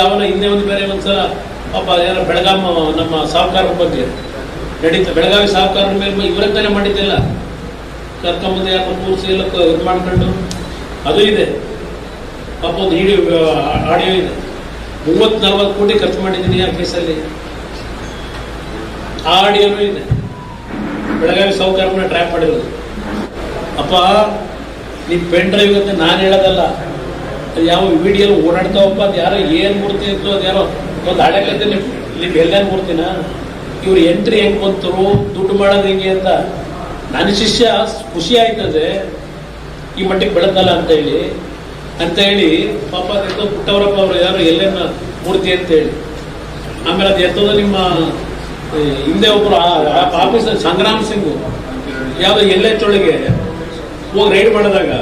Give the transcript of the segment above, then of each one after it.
ಯಾವನ ಹಿಂದೆ ಒಂದು ಬೇರೆ ಒಂದ್ಸಲ ಪಾಪ ಯಾರೋ ಬೆಳಗಾವಿ ನಮ್ಮ ಸಹಕಾರ ಬಗ್ಗೆ ನಡೀತ ಬೆಳಗಾವಿ ಸಹಕಾರ ಮೇಲೆ ಇವರಂತಾನೆ ಮಾಡಿದ್ದಿಲ್ಲ. ಕರ್ಕೊಂಬಂದು ಯಾಕೆ ಕೂರಿಸಿ ಎಲ್ಲ ಇದು ಮಾಡ್ಕೊಂಡು. ಅದು ಇದೆ. ಪಾಪ ಒಂದು ವಿಡಿಯೋ ಆಡಿಯೋ ಇದೆ. ಮೂವತ್ತು ನಲ್ವತ್ತು ಕೋಟಿ ಖರ್ಚು ಮಾಡಿದ್ದೀನಿ ಆ ಕೇಸಲ್ಲಿ. ಆ ಆಡಿಯೋನು ಇದೆ. ಬೆಳಗಾವಿ ಸಾಹುಕಾರನ ಟ್ರ್ಯಾಪ್ ಮಾಡಿರೋದು. ಅಪ್ಪ, ನೀನು ಪೆನ್ ಡ್ರೈವ್ ಅಂತ ನಾನು ಹೇಳೋದಲ್ಲ. ಅದು ಯಾವ ವಿಡಿಯೋ ಓಡಾಡ್ತಾವಪ್ಪ, ಅದು ಯಾರೋ ಏನು ಮೂರ್ತಿ ಇತ್ತು, ಅದು ಯಾರೋ ಒಂದು ಹಳೆ ಕತೆ ನಿಮ್ಮ ಎಲ್ಲೇನು ಮೂರ್ತಿನ? ಇವ್ರು ಎಂಟ್ರಿ ಹೆಂಗೆ ಬಂತರು, ದುಡ್ಡು ಮಾಡೋದು ಹೆಂಗೆ ಅಂತ. ನನ್ನ ಶಿಷ್ಯ ಖುಷಿ ಆಯ್ತದೆ ಈ ಮಟ್ಟಿಗೆ ಬೆಳೆದಲ್ಲ ಅಂತ ಹೇಳಿ ಅಂತ ಹೇಳಿ, ಪಾಪ ಅದೆಂತೋ ಪುಟ್ಟವರಪ್ಪ ಅವರು ಯಾರು ಎಲ್ಲೇನ ಮೂರ್ತಿ ಅಂತ ಹೇಳಿ. ಆಮೇಲೆ ಅದು ಎತ್ತದ ನಿಮ್ಮ ಹಿಂದೆ ಒಬ್ಬರು ಆಫೀಸರ್ ಸಂಗ್ರಾಮ್ ಸಿಂಗ್. ಯಾವುದೋ ತೊಳಗೆ ಹೋಗಿ ರೈಡ್ ಮಾಡಿದಾಗ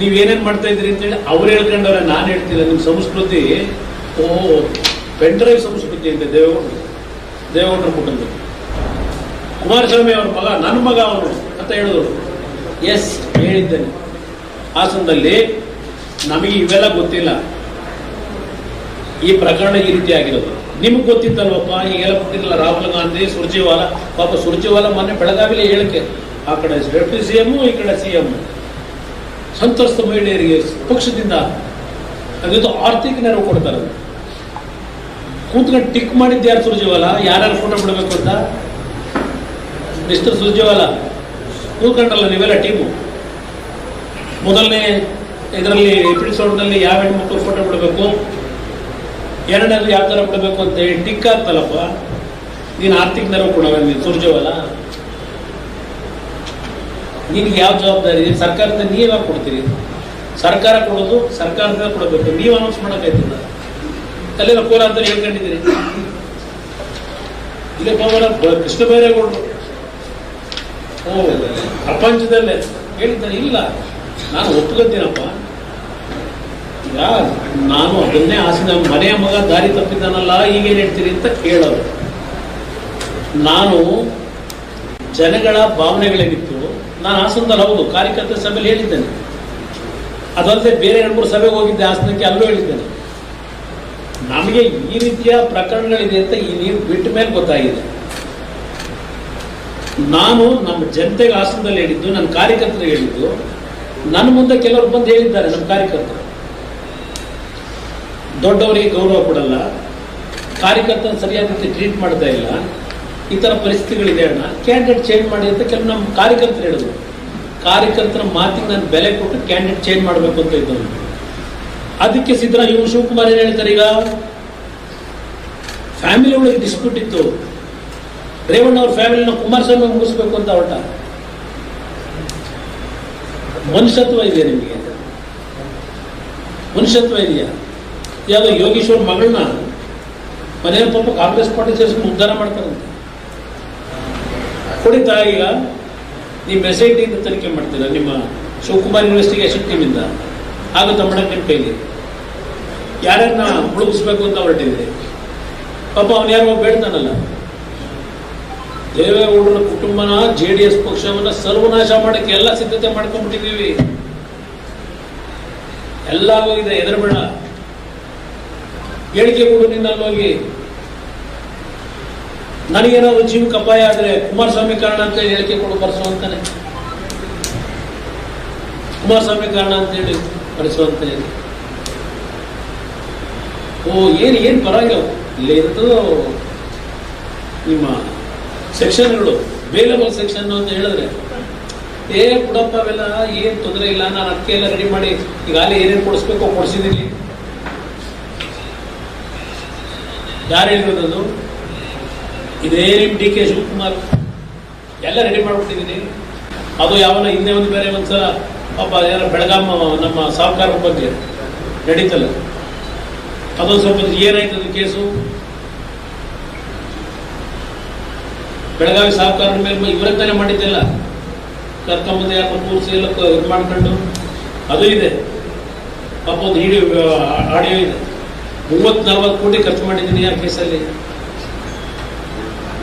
ನೀವು ಏನೇನ್ ಮಾಡ್ತಾ ಇದ್ರಿ ಅಂತೇಳಿ ಅವ್ರು ಹೇಳ್ಕೊಂಡವ್ರೆ, ನಾನು ಹೇಳ್ತಿಲ್ಲ ನಿಮ್ಮ ಸಂಸ್ಕೃತಿ, ಓ ಪೆಂಡ್ರೈವ್ ಸಂಸ್ಕೃತಿ ಅಂತ ದೇವೇಗೌಡರು. ದೇವೇಗೌಡರ ಕುಟುಂಬ ಕುಮಾರಸ್ವಾಮಿ ಅವ್ರ ಮಗ ನನ್ನ ಮಗ ಅವನು ಅಂತ ಹೇಳಿದ್ರು. ಎಸ್ ಹೇಳಿದ್ದೇನೆ. ಹಾಸನದಲ್ಲಿ ನಮಗೆ ಇವೆಲ್ಲ ಗೊತ್ತಿಲ್ಲ. ಈ ಪ್ರಕರಣ ಈ ರೀತಿ ಆಗಿರೋದು. ನಿಮ್ಗೆ ಗೊತ್ತಿತ್ತಲ್ವಪ್ಪ, ಈಗೆಲ್ಲ ಗೊತ್ತಿರಲಿಲ್ಲ. ರಾಹುಲ್ ಗಾಂಧಿ, ಸುರ್ಜಿವಾಲ, ಪಾಪ ಸುರ್ಜಿವಾಲ ಮೊನ್ನೆ ಬೆಳಗಾವಿಲಿ ಹೇಳಿಕೆ. ಆ ಕಡೆ, ಡೆಪ್ಟಿ ಸಿ ಎಮ್ಮು ಈ ಕಡೆ ಸಿ ಎಂ ಸಂತ್ರಸ್ತ ಮಹಿಳೆಯರಿಗೆ ಪಕ್ಷದಿಂದ ಅದಿದು ಆರ್ಥಿಕ ನೆರವು ಕೊಡ್ತಾರೆ. ಕೂತ್ಕೊಂಡು ಟಿಕ್ ಮಾಡಿದ್ದು ಯಾರು ಸುರ್ಜಿವಾಲ? ಯಾರ್ಯಾರು ಫೋಟೋ ಬಿಡಬೇಕು ಅಂತ? ಮಿಸ್ಟರ್ ಸುರ್ಜಿವಾಲ. ಕೂತ್ಕೊಂಡ್ರಲ್ಲ ನೀವೆಲ್ಲ ಟೀಮು ಮೊದಲನೇ ಇದರಲ್ಲಿ ಎಪಿಸೋಡ್ನಲ್ಲಿ ಯಾವ ಹೆಣ್ಮಕ್ಳು ಫೋಟೋ ಬಿಡಬೇಕು? ಎರಡನೇದು ಯಾವ ಥರ ಬಿಡಬೇಕು ಅಂತ ಹೇಳಿ ಟಿಕ್ ಆಗ್ತಲ್ಲಪ್ಪ. ನೀನು ಆರ್ಥಿಕ ನೆರವು ಕೊಡೋಣ ನೀನು ಸುರ್ಜವಲ್ಲ ನಿನ್ಗೆ ಯಾವ ಜವಾಬ್ದಾರಿ ಇದೆ? ಸರ್ಕಾರದಿಂದ ನೀವಾಗ ಕೊಡ್ತೀರಿ? ಸರ್ಕಾರ ಕೊಡೋದು ಸರ್ಕಾರದಿಂದ ಕೊಡಬೇಕು. ನೀವು ಅನೌನ್ಸ್ ಮಾಡೋಕ್ಕಾಯ್ತಿಲ್ಲ ಅಲ್ಲೆಲ್ಲ ಕೋಲಾರದಲ್ಲಿ ಹೇಳ್ಕೊಂಡಿದ್ದೀರಿ ಇಲ್ಲೇ ಪವನ ಕೃಷ್ಣ ಬೈರೇಗೌಡರು. ಪ್ರಪಂಚದಲ್ಲೇ. ಹೇಳಿದ್ದಾರೆ, ಇಲ್ಲ. ನಾನು ಒಪ್ಕೊತೀನಪ್ಪ ನಾನು ಅದನ್ನೇ ಆಸೆ ನಮ್ಮ ಮನೆಯ ಮಗ ದಾರಿ ತಪ್ಪಿದ್ದಾನಲ್ಲ, ಈಗೇನು ಹೇಳ್ತೀರಿ ಅಂತ ಕೇಳೋರು. ನಾನು ಜನಗಳ ಭಾವನೆಗಳೇನಿತ್ತು. ನಾನು ಹಾಸನದಲ್ಲಿ ಹೌದು, ಕಾರ್ಯಕರ್ತರ ಸಭೆಯಲ್ಲಿ ಹೇಳಿದ್ದೇನೆ. ಅದಲ್ಲದೆ ಬೇರೆ ಎರಡು ಮೂರು ಸಭೆಗೆ ಹೋಗಿದ್ದೆ, ಹಾಸನಕ್ಕೆ ಅಲ್ಲೂ ಹೇಳಿದ್ದೇನೆ. ನಮಗೆ ಈ ರೀತಿಯ ಪ್ರಕರಣಗಳಿದೆ ಅಂತ ಈ ನೀರು ಬಿಟ್ಟ ಮೇಲೆ ಗೊತ್ತಾಗಿದೆ. ನಾನು ನಮ್ಮ ಜನತೆಗೆ ಹಾಸನದಲ್ಲಿ ಹೇಳಿದ್ದು, ನನ್ನ ಕಾರ್ಯಕರ್ತರಿಗೆ ಹೇಳಿದ್ದು, ನನ್ನ ಮುಂದೆ ಕೆಲವರು ಬಂದು ಹೇಳಿದ್ದಾರೆ, ನಮ್ಮ ಕಾರ್ಯಕರ್ತರು. ದೊಡ್ಡವರಿಗೆ ಗೌರವ ಕೊಡಲ್ಲ ಕಾರ್ಯಕರ್ತನ ಸರಿಯಾದ ರೀತಿ ಟ್ರೀಟ್ ಮಾಡ್ತಾ ಇಲ್ಲ. ಈ ಥರ ಪರಿಸ್ಥಿತಿಗಳಿದೆ ಅಣ್ಣ. ಕ್ಯಾಂಡಿಡೇಟ್ ಚೇಂಜ್ ಮಾಡಿ ಅಂತ ಕೆಲವು ನಮ್ಮ ಕಾರ್ಯಕರ್ತರು ಹೇಳಿದ್ರು. ಕಾರ್ಯಕರ್ತರ ಮಾತಿಗೆ ನಾನು ಬೆಲೆ ಕೊಟ್ಟು ಕ್ಯಾಂಡಿಡೇಟ್ ಚೇಂಜ್ ಮಾಡಬೇಕು ಅಂತ ಇದ್ದವನು. ಅದಕ್ಕೆ ಸಿದ್ದರಾಮಯ್ಯ ಇವರು ಶಿವಕುಮಾರ್ ಏನು ಹೇಳ್ತಾರೆ ಈಗ? ಫ್ಯಾಮಿಲಿ ಒಳಗೆ ಡಿಸ್ಪ್ಯೂಟ್ ಇತ್ತು. ರೇವಣ್ಣ ಅವ್ರ ಫ್ಯಾಮಿಲಿನ ಕುಮಾರಸ್ವಾಮಿ ಮುಗಿಸ್ಬೇಕು ಅಂತ ಹೊರಟ. ಮನುಷ್ಯತ್ವ ಇದೆಯಾ ನಿಮಗೆ? ಮನುಷ್ಯತ್ವ ಇದೆಯಾ? ಯಾವುದೋ ಯೋಗೀಶ್ವರ್ ಮಗಳನ್ನ ಮನೆಯ ಪಾಪ ಕಾಂಗ್ರೆಸ್ ಪಾರ್ಟಿ ಸೇರಿಸ್ಕೊಂಡು ಉದ್ಧಾರ ಮಾಡ್ತಾರಂತೆ. ಕೊಡಿತಾ ಈಗ ನೀವು ಟಿಯಿಂದ ತನಿಖೆ ಮಾಡ್ತೀರಾ? ನಿಮ್ಮ ಶಿವಕುಮಾರ್ ಇನ್ವೆಸ್ಟಿಗೇಷನ್ ಟೀಮಿಂದ ಆಗುತ್ತಾ ತಮ್ಮ ನಿಮ್ಮ ಕೈಲಿ. ಯಾರನ್ನ ಮುಳುಗಿಸ್ಬೇಕು ಅಂತ ಹೊರಟಿದ್ರಿ. ಪಾಪ ಅವನು ಯಾರೋ ಬೇಡ್ತಾನಲ್ಲ ದೇವೇಗೌಡರ ಕುಟುಂಬನ ಜೆ ಡಿ ಎಸ್ ಪಕ್ಷವನ್ನ ಸರ್ವನಾಶ ಮಾಡಕ್ಕೆ ಎಲ್ಲ ಸಿದ್ಧತೆ ಮಾಡ್ಕೊಂಡ್ಬಿಟ್ಟಿದ್ದೀವಿ. ಎಲ್ಲ ಹೋಗಿದೆ ಎದುರುಬೇಡ ಹೇಳಿಕೆ ಕೊಡು ನಿನ್ನ ಅಲ್ಲಿ ಹೋಗಿ. ನನಗೇನಾದ್ರು ಜೀವಕ್ಕೆ ಅಪಾಯ ಆದರೆ ಕುಮಾರಸ್ವಾಮಿ ಕಾರಣ ಅಂತ ಹೇಳಿ ಹೇಳಿಕೆ ಕೊಡು, ಬರ್ಸು ಅಂತಾನೆ. ಕುಮಾರಸ್ವಾಮಿ ಕಾರಣ ಅಂತ ಹೇಳಿ ಬರ್ಸು ಅಂತ ಹೇಳಿ. ಓ, ಏನು ಏನು ಪರವಾಗಿಲ್ಲ. ಇಲ್ಲಿ ನಿಮ್ಮ ಸೆಕ್ಷನ್ಗಳು ಬೇಲಬಲ್ ಸೆಕ್ಷನ್ ಅಂತ ಹೇಳಿದ್ರೆ. ಏ ಕೊಡಪ್ಪ ಅವೆಲ್ಲ ಏನು ತೊಂದರೆ ಇಲ್ಲ, ನಾನು ಅದಕ್ಕೆ ಎಲ್ಲ ರೆಡಿ ಮಾಡಿ ಈಗಾಗಲೇ ಏನೇನು ಕೊಡಿಸ್ಬೇಕೋ ಕೊಡಿಸಿದ್ದೀನಿ. ಯಾರು ಹೇಳಿರೋದು ಇದೇ ನಿಮ್ಮ ಡಿ ಕೆ ಶಿವಕುಮಾರ್. ಎಲ್ಲ ರೆಡಿ ಮಾಡಿಬಿಟ್ಟಿದ್ದೀನಿ ಅದು ಯಾವನ ಹಿಂದೆ ಒಂದು ಬೇರೆ ಒಂದ್ಸಲ ಪಾಪ ಯಾರ ಬೆಳಗಾಮ ನಮ್ಮ ಸಹಕಾರ ಬಗ್ಗೆ ನಡೀತಲ್ಲ. ಅದೊಂದು ಸ್ವಲ್ಪ ಏನಾಯ್ತು ಅದು ಕೇಸು? ಬೆಳಗಾವಿ ಸಹಕಾರ ಮೇಲೆ ಇವರಂತಾನೆ ಮಾಡಿದ್ದೆಲ್ಲ. ಕರ್ಕೊಂಬಂದು ಯಾರನ್ನ ಕೂರಿಸಿ ಎಲ್ಲ ಇದು ಮಾಡ್ಕೊಂಡು. ಅದು ಇದೆ. ಪಾಪ ಒಂದು ಹಿಡಿಯೋ ಆಡಿಯೋ ಇದೆ. ಮೂವತ್ತು ನಲ್ವತ್ತು ಕೋಟಿ ಖರ್ಚು ಮಾಡಿದ್ದೀನಿ ಆ ಕೇಸಲ್ಲಿ.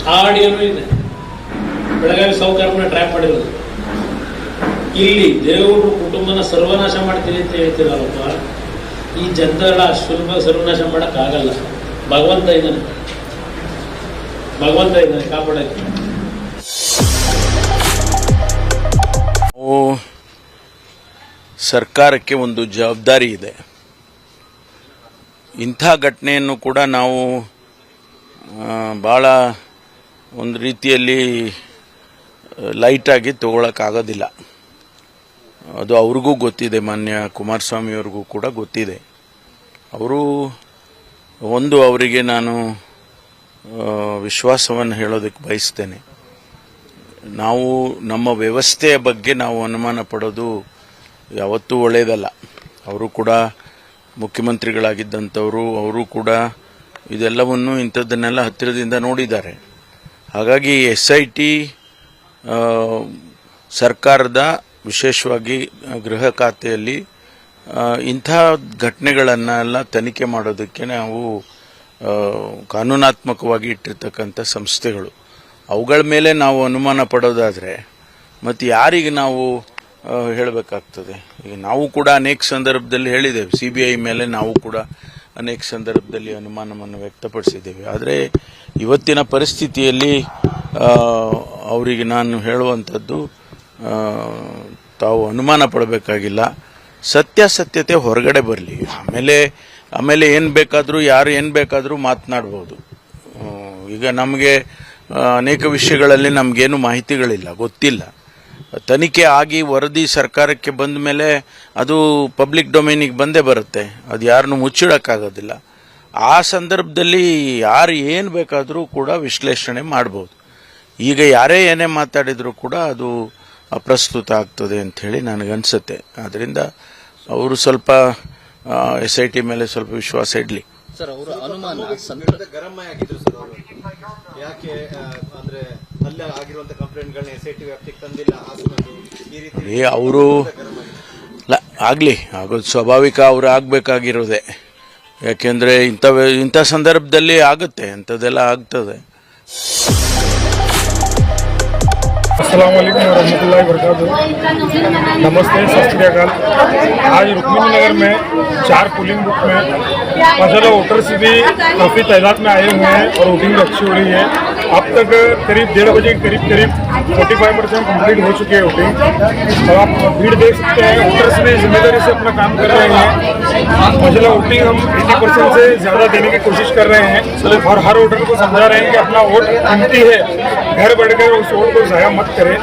ಆಡಿಯೋನೂ ಇದೆ. ಬೆಳಗಾವಿ ಸಾಹುಕಾರನ ಟ್ರ್ಯಾಪ್ ಮಾಡಿರೋದು. ಇಲ್ಲಿ ದೇವರು ಕುಟುಂಬನ ಸರ್ವನಾಶ ಮಾಡ್ತೀನಿ ಅಂತ ಹೇಳ್ತೀರಲ್ಲಪ್ಪ. ಈ ಜನರಲ್ಲ ಸುಲಭ ಸರ್ವನಾಶ ಮಾಡೋಕ್ಕಾಗಲ್ಲ. ಭಗವಂತ ಇದ್ದಾನೆ. ಭಗವಂತ ಇದ್ದಾನೆ, ಕಾಪಾಡಕ್ಕೆ. ಓ, ಸರ್ಕಾರಕ್ಕೆ ಒಂದು ಜವಾಬ್ದಾರಿ ಇದೆ. ಇಂಥ ಘಟನೆಯನ್ನು ಕೂಡ ನಾವು ಭಾಳ ಒಂದು ರೀತಿಯಲ್ಲಿ ಲೈಟಾಗಿ ತಗೊಳಕ್ಕಾಗೋದಿಲ್ಲ. ಅದು ಅವ್ರಿಗೂ ಗೊತ್ತಿದೆ, ಮಾನ್ಯ ಕುಮಾರಸ್ವಾಮಿಯವ್ರಿಗೂ ಕೂಡ ಗೊತ್ತಿದೆ. ಅವರು ಒಂದು, ಅವರಿಗೆ ನಾನು ವಿಶ್ವಾಸವನ್ನು ಹೇಳೋದಕ್ಕೆ ಬಯಸ್ತೇನೆ. ನಾವು ನಮ್ಮ ವ್ಯವಸ್ಥೆಯ ಬಗ್ಗೆ ನಾವು ಅನುಮಾನ ಪಡೋದು ಯಾವತ್ತೂ ಒಳ್ಳೆಯದಲ್ಲ ಅವರು ಕೂಡ ಮುಖ್ಯಮಂತ್ರಿಗಳಾಗಿದ್ದಂಥವರು, ಅವರು ಕೂಡ ಇದೆಲ್ಲವನ್ನು ಇಂಥದ್ದನ್ನೆಲ್ಲ ಹತ್ತಿರದಿಂದ ನೋಡಿದ್ದಾರೆ. ಹಾಗಾಗಿ ಎಸ್ ಐ ಟಿ ಸರ್ಕಾರದ ವಿಶೇಷವಾಗಿ ಗೃಹ ಖಾತೆಯಲ್ಲಿ ಇಂಥ ಘಟನೆಗಳನ್ನೆಲ್ಲ ತನಿಖೆ ಮಾಡೋದಕ್ಕೆ ನಾವು ಕಾನೂನಾತ್ಮಕವಾಗಿ ಇಟ್ಟಿರ್ತಕ್ಕಂಥ ಸಂಸ್ಥೆಗಳು. ಅವುಗಳ ಮೇಲೆ ನಾವು ಅನುಮಾನ ಪಡೋದಾದರೆ ಮತ್ತು ಯಾರಿಗೆ ನಾವು ಹೇಳಬೇಕಾಗ್ತದೆ? ಈಗ ನಾವು ಕೂಡ ಅನೇಕ ಸಂದರ್ಭದಲ್ಲಿ ಹೇಳಿದ್ದೇವೆ ಸಿ ಬಿ ಐ ಮೇಲೆ ನಾವು ಕೂಡ ಅನೇಕ ಸಂದರ್ಭದಲ್ಲಿ ಅನುಮಾನವನ್ನು ವ್ಯಕ್ತಪಡಿಸಿದ್ದೇವೆ. ಆದರೆ ಇವತ್ತಿನ ಪರಿಸ್ಥಿತಿಯಲ್ಲಿ ಅವರಿಗೆ ನಾನು ಹೇಳುವಂಥದ್ದು ತಾವು ಅನುಮಾನ ಪಡಬೇಕಾಗಿಲ್ಲ. ಸತ್ಯಾಸತ್ಯತೆ ಹೊರಗಡೆ ಬರಲಿ. ಆಮೇಲೆ ಆಮೇಲೆ ಏನು ಬೇಕಾದರೂ, ಯಾರು ಏನು ಬೇಕಾದರೂ ಮಾತನಾಡ್ಬೋದು. ಈಗ ನಮಗೆ ಅನೇಕ ವಿಷಯಗಳಲ್ಲಿ ನಮಗೇನು ಮಾಹಿತಿಗಳಿಲ್ಲ, ಗೊತ್ತಿಲ್ಲ. ತನಿಖೆ ಆಗಿ ವರದಿ ಸರ್ಕಾರಕ್ಕೆ ಬಂದ ಮೇಲೆ ಅದು ಪಬ್ಲಿಕ್ ಡೊಮೈನಿಗೆ ಬಂದೇ ಬರುತ್ತೆ. ಅದು ಯಾರನ್ನು ಮುಚ್ಚಿಡೋಕ್ಕಾಗೋದಿಲ್ಲ. ಆ ಸಂದರ್ಭದಲ್ಲಿ ಯಾರು ಏನು ಬೇಕಾದರೂ ಕೂಡ ವಿಶ್ಲೇಷಣೆ ಮಾಡ್ಬೋದು. ಈಗ ಯಾರೇ ಏನೇ ಮಾತಾಡಿದರೂ ಕೂಡ ಅದು ಅಪ್ರಸ್ತುತ ಆಗ್ತದೆ ಅಂಥೇಳಿ ನನಗನ್ಸುತ್ತೆ. ಆದ್ದರಿಂದ ಅವರು ಸ್ವಲ್ಪ ಎಸ್ ಐ ಟಿ ಮೇಲೆ ಸ್ವಲ್ಪ ವಿಶ್ವಾಸ ಇಡಲಿ. ಸರ್ ಅವರು ಅನುಮಾನ ಯಾಕೆ ಅಲ್ಲೇ ಆಗಿರುವಂತ ಕಂಪ್ಲೇಂಟ್ಗಳನ್ನ ಎಸ್ ಐ ಟಿ ವ್ಯಾಪ್ತಿಗೆ ತಂದಿಲ್ಲ ಹಾಸನದ್ದು ಈ ರೀತಿ ಏ ಅವರು ಆಗಲಿ ಆಗೋದು ಸ್ವಾಭಾವಿಕ ಅವರು ಆಗಬೇಕಾಗಿರೋದೆ ಯಾಕೆಂದರೆ ಇಂಥ ವ್ಯ- ಇಂಥ ಸಂದರ್ಭದಲ್ಲಿ ಆಗುತ್ತೆ ಅಂಥದ್ದೆಲ್ಲ ಆಗ್ತದೆ अस्सलाम वालेकुम वरहमतुल्लाहि वबरकातुहू नमस्ते सत श्री अकाल आज रुक्मिणी नगर में चार पोलिंग बूथ में माशाल्लाह वोटर्स भी काफ़ी तादाद में आए हुए हैं और वोटिंग भी अच्छी हो रही है अब तक करीब डेढ़ बजे करीब करीब 45 परसेंट कंप्लीट हो चुकी है वोटिंग और आप भीड़ देख सकते हैं वोटर्स भी ज़िम्मेदारी से अपना काम कर रहे हैं। माशाल्लाह वोटिंग हम 80 परसेंट से ज़्यादा देने की कोशिश कर रहे हैं। और हर वोटर को समझा रहे हैं कि अपना वोट कीमती है। घर बैठकर उस वोट को ज़ाया मत करें।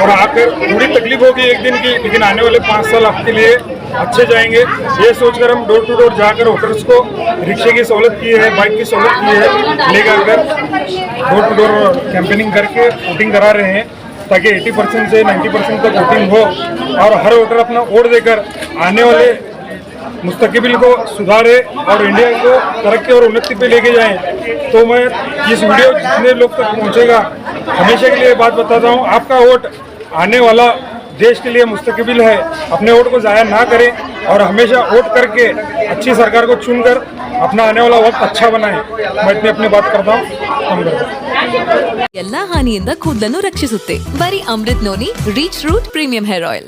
और आकर थोड़ी तकलीफ़ होगी एक दिन की, लेकिन आने वाले पाँच साल आपके लिए अच्छे जाएँगे। ये सोचकर हम डोर टू डोर जाकर वोटर्स को रिक्शे की सहूलत की है बाइक की सहूलत की है, लेकर कर डोर टू डोर कैंपेनिंग करके वोटिंग करा रहे हैं, ताकि 80 परसेंट से 90 परसेंट तक वोटिंग हो और हर वोटर अपना वोट देकर आने वाले मुस्तकबिल को सुधारे और इंडिया को तरक्की और उन्नति पे लेके जाएँ। तो मैं इस वीडियो जितने लोग तक पहुंचेगा, हमेशा के लिए बात बताता हूँ, आपका वोट आने वाला देश के लिए मुस्तकबिल है अपने वोट को ज़ाया ना करें और हमेशा वोट करके अच्छी सरकार को चुनकर अपना आने वाला वक्त अच्छा बनाएं मैं इतनी अपनी बात करता हूँ कम करता हूँ ಎಲ್ಲಾ ಹಾನಿಯಿಂದ ಕೂದಲನ್ನು ರಕ್ಷಿಸುತ್ತೆ ಬರೀ Amrut noni rich root premium hair oil